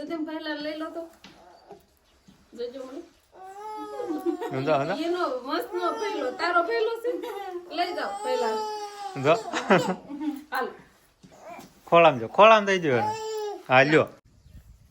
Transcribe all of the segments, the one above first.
તો તેમ પહેલા લઈ લો તો. જોજો મને. એનો મસ્ત નો પહેલો તારો પહેલો છે. લઈ જાઓ પહેલા. સમજો હાલ. ખોળામ જો ખોળામ દઈ જો હા લ્યો.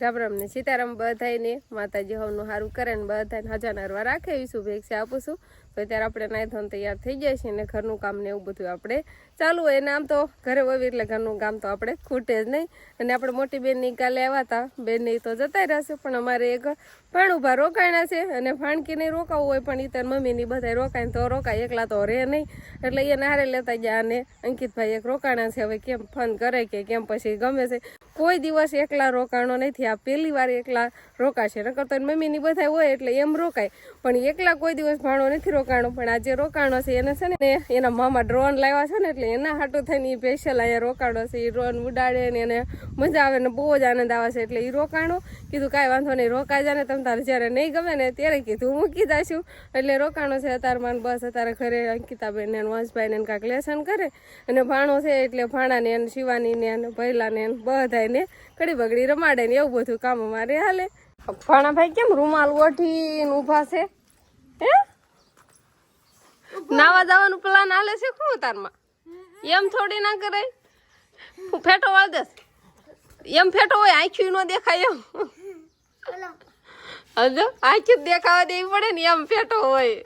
રામ રામ ને સીતારામ બધાયને માતાજી હવનું સારું કરે ને બધાને હજાર નરવા રાખે એવી શુભેચ્છા આપું છું. તો અત્યારે આપણે નાઈ ધોન તૈયાર થઈ જાય છે અને ઘરનું કામ ને એવું બધું આપણે ચાલુ હોય. ને આમ તો ઘરે હોય એટલે ઘરનું કામ તો આપણે ખૂટે જ નહીં. અને આપણે મોટી બેનની કાલે આવ્યા હતા. બેનની તો જતા રહેશે, પણ અમારે એક ભાણુભા રોકાણા છે અને ભાણકીને રોકાવું હોય, પણ એ તાર મમ્મીની બધા રોકાય તો રોકાય. એકલા તો રહે નહીં. એટલે એ નારે લેતા ગયા અને અંકિતભાઈ એક રોકાણા છે. હવે કેમ ફોન કરે કે કેમ પછી ગમે છે. કોઈ દિવસ એકલા રોકાણો નથી. આ પહેલી વાર એકલા રોકાશે. નકર તો મમ્મીની બધા હોય એટલે એમ રોકાય. પણ એકલા કોઈ દિવસ ભાણો નથી રોકાણો, પણ આજે રોકાણો છે. એને છે ને, એના મામા ડ્રોન લાવ્યા છે ને, એટલે એના હાટું થઈને એ સ્પેશિયલ અહીંયા રોકાણો છે. એ ડ્રોન ઉડાડે ને એને મજા આવે ને બહુ જ આનંદ આવે છે. એટલે એ રોકાણો, કીધું કાંઈ વાંધો નહીં, રોકાઈ જાય ને તમે તારે જ્યારે નહીં ગમે ને ત્યારે કીધું મૂકી દઈશું એટલે રોકાણો છે અત્યારે મને બસ, અત્યારે ઘરે અંકિતાબેન ને વંશભાઈ ને કાંઈક લેસન કરે. અને ભાણો છે એટલે ભાણાને અને શિવાની ને અને ભૈલાને બધાને કડી બગડી રમાડે ને એવું બધું કામ અમારે હાલે. ભાણાભાઈ કેમ રૂમાલ ઓઠીને ઊભા છે? હે? નાવા જવાનું પ્લાન હાલે છે શું તારમાં? એમ થોડી ના કરે? હું ફેટો વાળ દેસ એમ ફેટો હોય, આંખ્યું ન દેખાય એમ. હજો આંખ્યું દેખાવા દેવી પડે ને, એમ ફેટો હોય.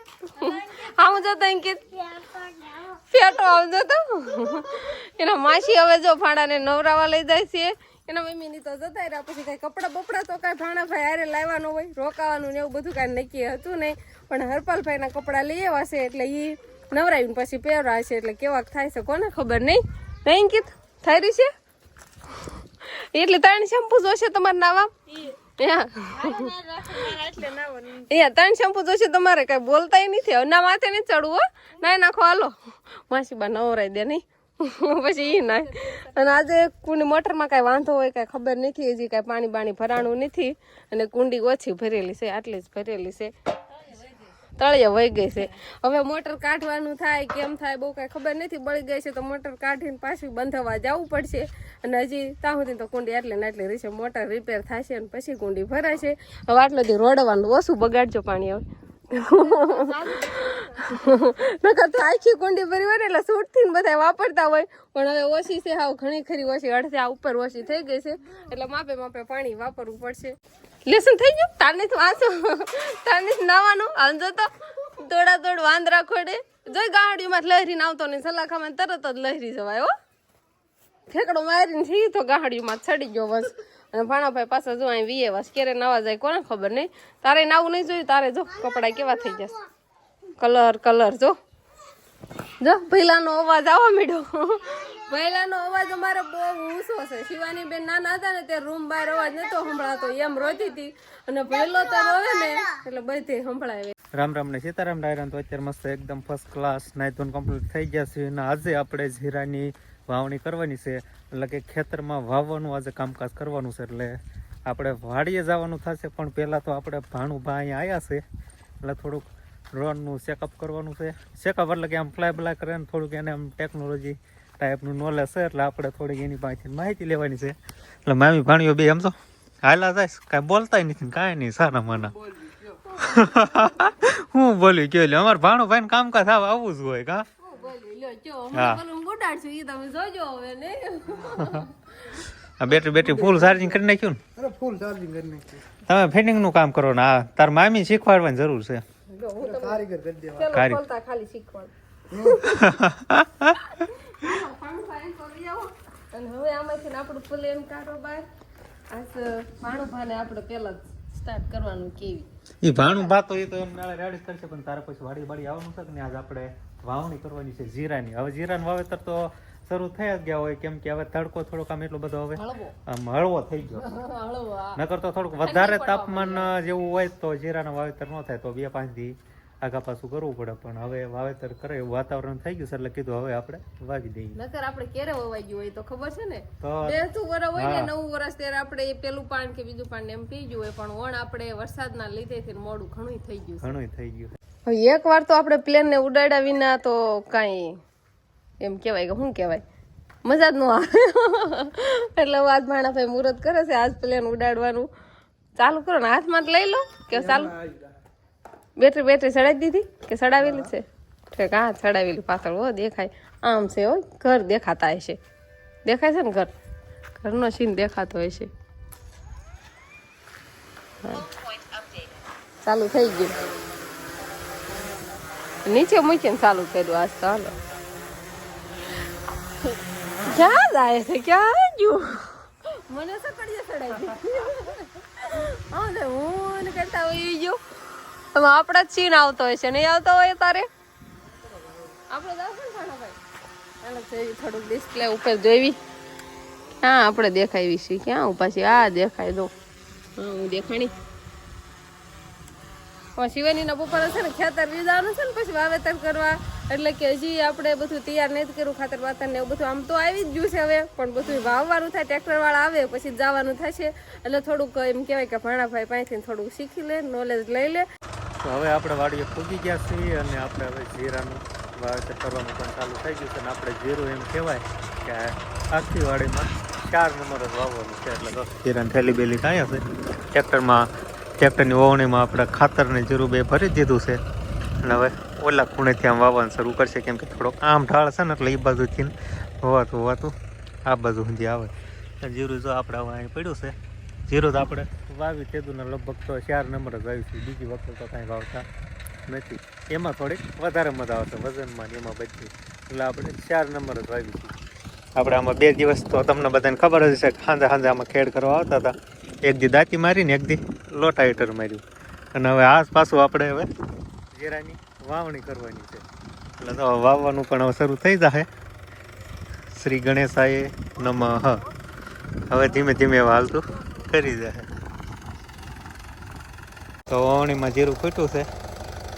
આવું જતો અંકિત. ફેટો આવજો તો એના માસી હવે જો ભાડાને નવરાવા લઈ જાય છે. એના મમ્મીની તો જતા રહ્યા. પછી કઈ કપડા બપડા તો કઈ ભાણા ભાઈ હારે લાવવાનું હોય. રોકાવાનું ને એવું બધું કઈ નક્કી હતું નહીં. પણ હરપાલભાઈના કપડા લઈ આવ્યા છે એટલે એ નવરાવીને પછી પહેરવા છે એટલે કેવાક થાય છે કોને ખબર નહીં. નહીં અંકિત થઈ રહ્યું છે? એટલે ત્રણ શેમ્પુ જોશે તમારે નાવા? ત્રણ શેમ્પુ જોશે તમારે કઈ બોલતાય નથી. ના માથે નહીં ચડવું હો. ના નાખો હાલો. માસી બા નવરાઈ દે નહીં. પછી એ નાય અને આજે કુંડી મોટરમાં કાંઈ વાંધો હોય, કાંઈ ખબર નથી, હજી કાંઈ પાણી બાણી ભરાણું નથી. અને કુંડી ઓછી ભરેલી છે, આટલી જ ભરેલી છે. તળિયે વહી ગઈ છે. હવે મોટર કાઢવાનું થાય, કેમ થાય બહુ કાંઈ ખબર નથી, બળી ગઈ છે તો મોટર કાઢીને પાછી બંધાવવા જવું પડશે. અને હજી ત્યાં સુધી તો કુંડી આટલી ને આટલી રહેશે મોટર રિપેર થશે અને પછી કુંડી ભરાશે. હવે આટલો દી રોડવાનું ઓછું બગાડજો પાણી હવે. નકર તો આખી કુંડી ભરી એટલે સૂટથી ને બધા વાપરતા હોય. પણ હવે ઓછી છે હાવ ઘણી ખરી ઓછી. અડધે આ ઉપર ઓછી થઈ ગઈ છે. એટલે માપે માપે પાણી વાપરવું પડશે. લેસન થઈ ગયું? તારને વાંચો? તારને નાવાનું? આમ જો તો. દોડા દોડ વાંદરા ખોડે. જોઈ ગાડીમાં લહેરીને આવતો ને સલાખામાં તરત જ લહેરી જવાય હો. ઠેકડો મારીને છી તો ગાડીમાં ચડી ગયો બસ. અને ભાણાભાઈ પાસે જો અહીં વીએ બસ ક્યારે નવા જાય કોને ખબર નહીં. તારે નાવું નહીં જોયું, તારે જો કપડા કેવા થઈ જશે કલર કલર જો. જો પહેલાનો અવાજ આવવા મીઠો. પહેલાનો અવાજ અમારે બહુ ઊંચો છે. શિવાની બેન નાના હતા ને તે રૂમ બહાર અવાજ નતો સંભળાતો. એમ રોતી હતી. અને ભૈલો તો રોવે ને, એટલે બધે સંભળાય રામ રામ ને સીતારામ ડાયરા તો અત્યારે મસ્ત એકદમ ફર્સ્ટ ક્લાસ નાઈધોન કમ્પ્લીટ થઈ ગયા છે અને આજે આપણે જીરાની વાવણી કરવાની છે. એટલે કે ખેતરમાં વાવવાનું આજે કામકાજ કરવાનું છે. એટલે આપણે વાડીએ જવાનું થશે પણ પહેલાં તો આપણે ભાણુભા અહીંયા આવ્યા છે. એટલે થોડુંક ડ્રોનનું ચેકઅપ કરવાનું છે. ચેકઅપ એટલે કે આમ ફ્લાય બ્લાય કરે ને થોડુંક એને આમ ટેકનોલોજી ટાઈપનું નોલેજ છે. એટલે આપણે થોડીક એની પાસેથી માહિતી લેવાની છે. એટલે મામી ભાણીઓ બે સમજો હાલા જાય કાંઈ બોલતાય નથી ને કાંઈ નહીં સારા માના હું બોલ્યું કે લે અમાર ભાણો ભાઈ કામકાજ આવ આવું જ હોય કા? હા. ઉડાડશું એ તમે જોજો હવે ને? આ બેટરી બેટરી ફૂલ ચાર્જિંગ કરી નાખ્યું ને? ફૂલ ચાર્જિંગ કરી નાખ્યું. તમે ફિટિંગનું કામ કરો ને આ તાર મામી શીખવાડવાની જરૂર છે. ખાલી શીખવાડ. અને હવે આમાંથી આપણું કારોબાર પેલા સ્ટાર્ટ કરવાનું કેવી. એ ભાણું ભાતો એ તો એમ નાળે રેડી કરશે પણ તારે પછી વાડી વાડી આવવાનું છે કે ને આજ આપણે વાવણી કરવાની છે જીરાની. હવે જીરાનું વાવેતર તો શરૂ થઈ જ ગયા હોય કેમ કે હવે તડકો થોડોક આમ એટલો બધો હવે આમ હળવો થઈ ગયો. નકર તો થોડુંક વધારે તાપમાન જેવું હોય તો જીરાનું વાવેતર ન થાય તો બે પાંચ દી આગા પાછું કરવું પડે પણ હવે વાવેતર કરે એવું વાતાવરણ થઈ ગયું છે એટલે કીધું હવે આપણે વાવી દઈએ. નકર આપણે ક્યારે વવાઈ ગયું હોય તો ખબર છે ને? તો બેસતું વરસ હોય ને નવું વરસ ત્યારે આપણે પેલું પાન કે બીજું પાન એમ પી ગયું હોય પણ ઓણ આપણે વરસાદના લીધેથી મોડું ઘણું થઈ ગયું ઘણું થઈ ગયું. હવે એક વાર તો આપણે પ્લેન ને ઉડાડ્યા વિના તો કાંઈ એમ કહેવાય કે શું કહેવાય? મજા જ ન આવે. એટલે હવે આજ ભાણાભાઈ મુહૂર્ત કરે છે આજ પ્લેન ઉડાડવાનું. ચાલુ કરો ને હાથમાં જ લઈ લો કે ચાલુ? બેટરી બેટરી ચડાવી દીધી કે ચડાવેલી છે? ઠેક હા ચડાવેલી પાછળ હો દેખાય. આમ છે હો ઘર દેખાતા હશે. દેખાય છે ને ઘર? ઘરનો સીન દેખાતો હશે. ચાલુ થઈ ગયું. નીચે મૂકીને ચાલુ કર્યું આજ હાલો. ક્યાં જાય છે? ક્યાં ગયું? મને સકડીએ ચડાવી હા કરતા હોય ગયો. હવે આપણા સીન આવતો હોય છે. નહીં આવતો હોય તારે? આપણે થોડુંક ડિસ્પ્લે ઉપર જોઈવી. હા આપણે દેખાવી છીએ ક્યાં ઊભા છીએ આ દેખાય દો. હા હું દેખાણી. શિવાનીના બપોરે છે ને ખેતર વીજાવાનું છે ને પછી વાવેતર કરવા. એટલે કે હજી આપણે બધું તૈયાર નથી કર્યું ખાતર વાતર ને બધું. આમ તો આવી જ ગયું છે હવે પણ બધું વાવવાનું થાય ટ્રેક્ટર વાળા આવે પછી જવાનું થશે. એટલે થોડુંક એમ કહેવાય કે ભાણાભાઈ પાસેથી થોડુંક શીખી લે નોલેજ લઈ લે. હવે આપણે વાડીએ પૂગી ગયા છીએ અને આપણે હવે જીરાનું વાવેતર કરવાનું પણ ચાલુ થઈ ગયું છે અને આપણે જીરું એમ કહેવાય કે આખી વાડીમાં ચાર નંબર જ વાવવાનું છે. એટલે જીરાની થેલી બેલી થાય છે. ટ્રેક્ટરમાં, ટ્રેક્ટરની વાવણીમાં આપણે ખાતરને જીરું બે ભરી દીધું છે. અને હવે ઓલા ખૂણેથી આમ વાવવાનું શરૂ કરશે કેમ કે થોડોક આમ ઢાળ છે ને એટલે એ બાજુથી હોવાતું હોવાતું આ બાજુ સુધી આવે. જીરું જો આપણે હવે અહીં પડ્યું છે. જીરું તો આપણે. વાવી તેદુના લગભગ તો ચાર નંબર જ આવી છે. બીજી વખત તો કાંઈ વાવતા નથી. એમાં થોડીક વધારે મજા આવશે વજનમાં એમાં બધી. એટલે આપણે ચાર નંબર જ વાવી છે. આપણે આમાં બે દિવસ તો તમને બધાને ખબર જ છે સાંજે સાંજે આમાં ખેડ કરવા આવતા હતા. એક દી દાંતી મારીને એક દી લોટા હીટર માર્યું. અને હવે આસ પાછું આપણે હવે જીરાની વાવણી કરવાની છે. એટલે તો વાવવાનું પણ હવે શરૂ થઈ જશે શ્રી ગણેશાએ નમઃ. હવે ધીમે ધીમે હાલતું કરી જાય તો વાવણીમાં જીરું ખૂટ્યું છે.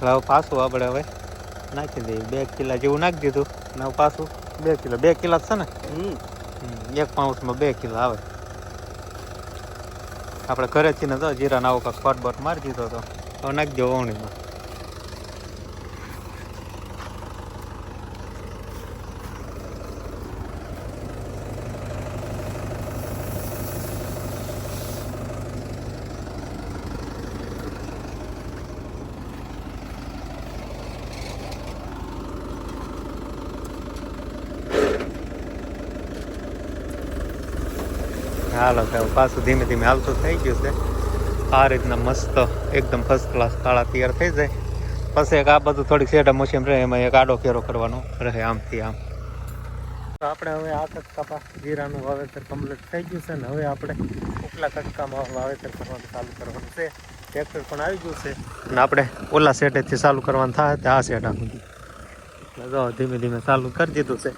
હવે પાછું આપણે હવે નાખી દઈએ. બે કિલા જેવું નાખી દીધું. ને પાછું બે કિલો. બે કિલા છે ને? એક પાઉચમાં બે કિલો આવે. આપણે ઘરેથી ને તો જીરાના આવો કાંક સ્પોટ બોટ મારી દીધો તો. હવે નાખી દો વાવણીમાં હાલો તો પાછું ધીમે ધીમે હાલતું થઈ ગયું છે. આ રીતના મસ્ત, એકદમ ફર્સ્ટ ક્લાસ તાળા તૈયાર થઈ જાય. પછી એક આ બધું થોડીક સેટા મશીન રહે, એમાં એક આડો ફેરો કરવાનો રહે આમથી આમ. તો આપણે હવે આ કટકા જીરાનું વાવેતર કમ્પ્લીટ થઈ ગયું છે ને હવે આપણે ઉપલા કટકામાં વાવેતર કરવાનું ચાલુ કરવાનું છે. ટ્રેક્ટર પણ આવી ગયું છે. અને આપણે ઓલા સેટેથી ચાલુ કરવાનું થાય તો આ સેટા સુધી ધીમે ધીમે ચાલુ કરી દીધું છે.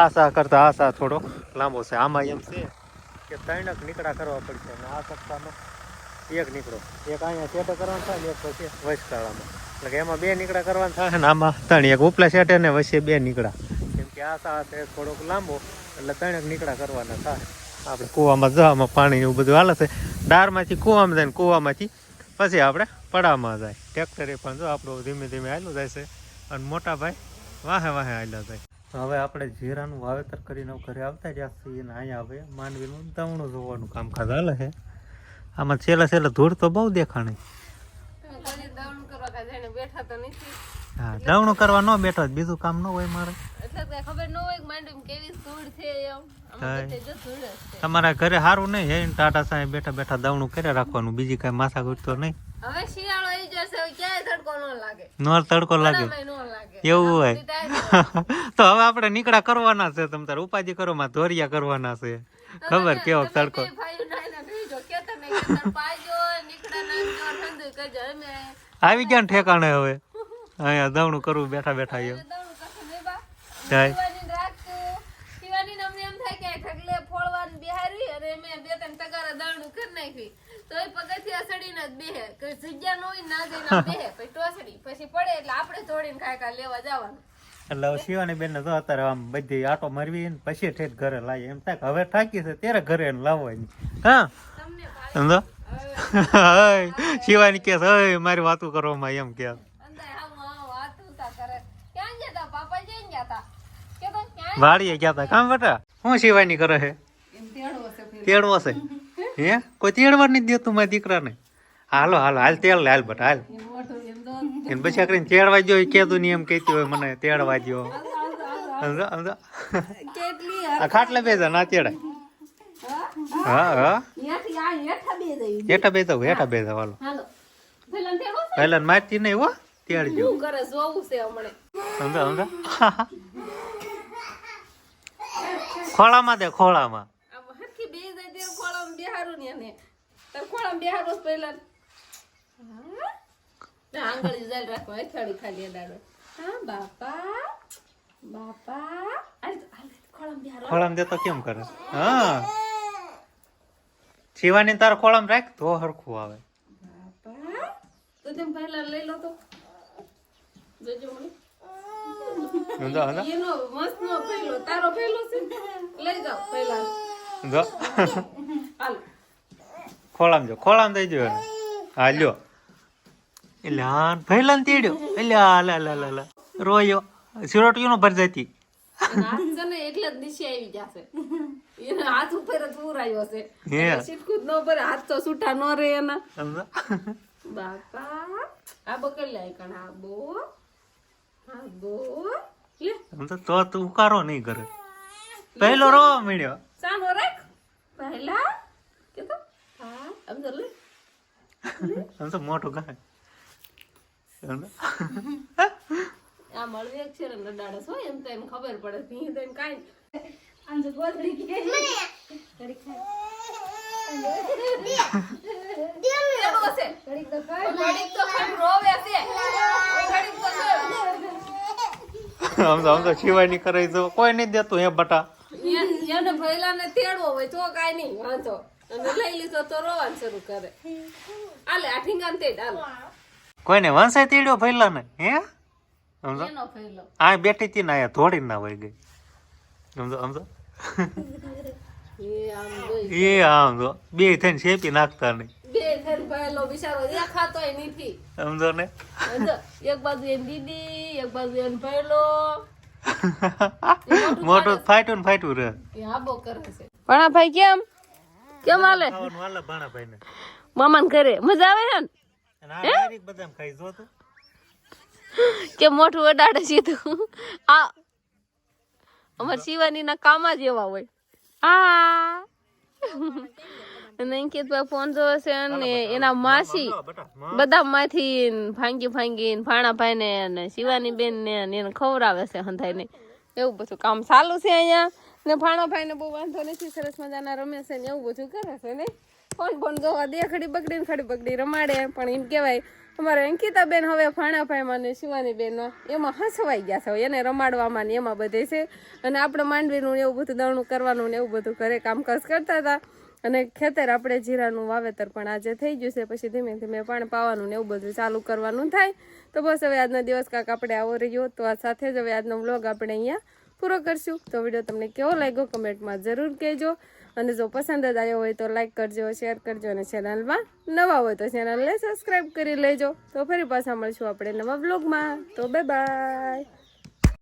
આ સા કરતાં આ સા થોડો લાંબો છે. આમાં એમ છે કે ત્રણક નીકળા કરવા પડશે અને આ સપ્તાહમાં એક નીકળો. એક અહીંયા સેટ કરવાનું થાય ને એક પછી વચકાળામાં એટલે કે એમાં બે નીકળા કરવાના થાય ને આમાં ત્રણ. એક ઉપલા સેટે ને વચ્ચે બે નીકળા. કેમ કે આ સાથે થોડોક લાંબો, એટલે ત્રણેક નીકળા કરવાના થાય. આપણે કૂવામાં જવામાં પાણી એવું બધું હાલે છે. ડારમાંથી કૂવામાં જાય ને કૂવામાંથી પછી આપણે પડામાં જાય. ટ્રેક્ટરે પણ જો આપણું ધીમે ધીમે હાલ્યું જાય છે. અને મોટા ભાઈ વાહે વાહે હાલ્યા જાય. હવે આપણે જીરાનું વાવેતર કરીને ઘરે આવતા જ્યાં છીએ ને અહીંયા આવે માંડવીનું દવણું જોવાનું કામકાજ હાલે છે. આમાં છેલ્લા છેલ્લા ધૂળ તો બહુ દેખાણી. હા દવણું કરવા ન બેઠો બીજું કામ ન હોય મારે. ન તમારા ઘરે સારું નહીં હે? ટાટા સાહેબ બેઠા બેઠા દવણું કરે રાખવાનું. બીજી કાંઈ માથા ઘૂટતો નહીં? હવે શિયાળો આવી જશે ક્યાંય તડકો ન લાગે. નોર તડકો ન લાગે એવું હોય. તો હવે આપણે નીકળા કરવાના છે તમ તારે ઉપાધિ કરો માં ધોરિયા કરવાના છે. ખબર કેવો તડકો. આવી ગયા ઠેકાણે હવે. અહીંયા દવણું કરવું બેઠા બેઠા બા. જાય શિવાની રાખતું શિવાની ને અમને એમ થાય કે ઢગલે ફોડવાની બિહારી અને મેં બે ત્રણ ટકારા દાણું કરી નાખી તો એ સડીને જ બેહે. કે જગ્યા ન હોય ના જઈને બેહે. પછી ટોસડી પછી પડે એટલે આપણે ખાય ખા લેવા જવાનું. એટલે શિવાની બેન તો અત્યારે આમ બધી આટો મારવી ને પછી ઠેઠ ઘરે લાવી એમ થાય કે હવે થાકી છે ત્યારે ઘરે એને લાવવાની. હા? સમજો? શિવાની કે હય મારી વાતું કરવામાં એમ કે. તા? ગયા તા? તા તો વાડીએ ગયા હતા કામ બેટા શું શિવાની કરે છે? એમ તેડવો છે તેડવો છે? હે? કોઈ તેડવા નથી દેતું મારા દીકરાને? હાલો હાલો હાલ તેલ હાલ બટ હાલ. એને પછી કરીને તેડવા જો કેતું નહીં એમ કહેતી હોય મને તેડવા વાજ્યો સમજો કેટલી આ ખાટલે બે ના તેડાય હા? હા હેઠા બે જઈ હેઠા બે જાવ હેઠા બે જાવ હાલો. તેડવો પહેલા મારતી નહીં હો તેડજો. શું કરે જોવું છે હમણે. સમજો સમજો? ખોળામાં દે ખોળામાં. ખોળામાં બેહારું ને એને. ખોળામાં બેહારો પહેલા આંગળી જાય રાખો અથાડી ખાલી અડાડો હા બાપા બાપા. ખોળામાં બેહારો ખોળામાં દે તો કેમ કરે હા. શિવાની તારા ખોળામાં રાખ તો હરખું આવે. બાપા. તો તેમ પહેલા લઈ લો તો. જોજો મને. સમજો સમજો એનો મસ્ત પહેલો તારો પહેલો છે. લઈ જાઓ પહેલા. સમજો હાલ. ખોળામાં જો ખોળામ દઈ જો એને. હા લ્યો એટલે હા પહેલા ને તેડ્યો. એટલે લા લા લા લા. રોયો. સિરોટીઓ નો ભરી જતી. એના હાથ ને એટલે જ નીચે આવી જશે એનો હાથ ઉપર જ પૂરાયો છે. હે. શીટકું જ ન ભરે હાથ તો છૂટા ન રહે એના. સમજો બાપા આ બકલ લાય કણ આબો આબો લે. સમજો તો તું ઉકારો નહીં કરે. પહેલો રોવા મળ્યો સાનો રાખ. પહેલા કે તો હા તો લે. સમજો મોટો ગાય. સમજો આ મળવી એક છે લડાડસ હોય એમ તો ખબર પડે. ભી તો કાંઈ આમ કે કરે તો કોઈ નહીં દેતું હે બટા. એને ભયલા ને તેડવો હોય તો કાઈ નહીં વાંધો. અને લઈ લીધો તો રોવાનું શરૂ કરે. આલે આ ઠીંગાને તેડ આલે. કોઈને વંશાય તેડ્યો ફેલા ને? હે? સમજો? આ બેઠી હતી ને આયા થોડી ના વહી ગઈ. સમજો સમજો? એ આમ જો બે થઈને શેપી નાખતા નહીં. સમજો ને? એક બાજુ એની દીદી એક બાજુ એનો મોટું ને ફાટ્યું રે ભણા આબો કરે છે. ભણાભાઈ કેમ? કેમ હાલે? હાલે ભાણાભાઈ ને મામાને ઘરે. મજા આવે છે ને? કે મોઢું અડાડે સીધું આ અમાર શિવાની ના કામ જ એવા હોય. આ. ફોન જોવે છે અને એના માસી બધા માંથી ભાંગી ભાંગી ભાણાભાઈ ને અને શિવાની બેન ને એને ખવડાવે છે હંધાઈ ને એવું બધું કામ ચાલુ છે અહીંયા. ને ભાણાભાઈ ને બહુ વાંધો નથી સરસ મજાના રમે છે ને એવું બધું કરે છે ને? ફોન ફોન જોવા દે, ખડી બગડી ખડી બગડી રમાડે, પણ એમ કહેવાય, અમારે અંકિતા બેન હવે ભાણાભાઈમાં ને શિવાની બેન એમાં હસવાઈ ગયા છે, એને રમાડવામાં ને એમાં બધે છે. અને આપણે માંડવીનું એવું બધું દળનું કરવાનું ને એવું બધું ઘરે કામકાજ કરતા હતા. અને ખેતર આપણે જીરાનું વાવેતર પણ આજે થઈ ગયું છે, પછી ધીમે ધીમે પાણી પાવાનું ને એવું બધું ચાલુ કરવાનું થાય. તો બસ હવે આજનો દિવસ કાંક આપણે આવો રહ્યો, તો આ સાથે જ હવે આજનો વ્લોગ આપણે અહીંયા પૂરો કરશું. તો વીડિયો તમને કેવો લાગ્યો કમેન્ટમાં જરૂર કહેજો. અને જો પસંદ જ આવ્યો હોય તો લાઈક કરજો શેર કરજો અને ચેનલમાં નવા હોય તો ચેનલને સબસ્ક્રાઈબ કરી લેજો. તો ફરી પાછા મળશું આપણે નવા બ્લોગમાં તો બે બાય